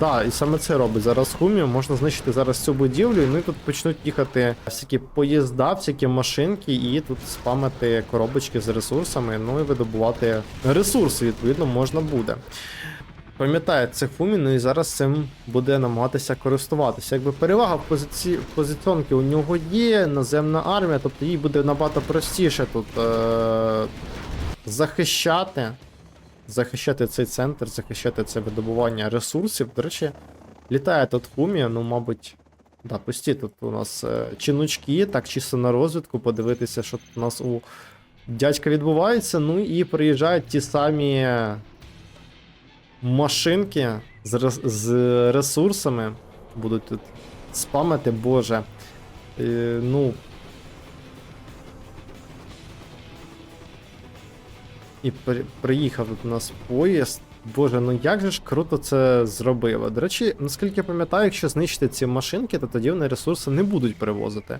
Да, і саме це робить зараз Хумі. Можна знищити зараз цю будівлю, і і тут почнуть їхати всякі поїзда, всякі машинки, і тут спамити коробочки з ресурсами, ну і видобувати ресурси, відповідно, можна буде. Пам'ятає це Фумі, ну і зараз цим буде намагатися користуватися. Якби перевага позиці... позиціонки у нього є, наземна армія, тобто їй буде набагато простіше тут е... захищати. Захищати цей центр, захищати це видобування ресурсів. До речі, літає тут Фумі, ну, мабуть. Да, пусті тут у нас е... чинучки, так чисто на розвідку, подивитися, що тут у нас у дядька відбувається. Ну і приїжджають ті самі машинки з, з ресурсами будуть тут спамити, боже. Е, ну. І при, приїхав до нас поїзд. Боже, ну як же ж круто це зробило. До речі, наскільки я пам'ятаю, якщо знищити ці машинки, то тоді вони ресурси не будуть перевозити.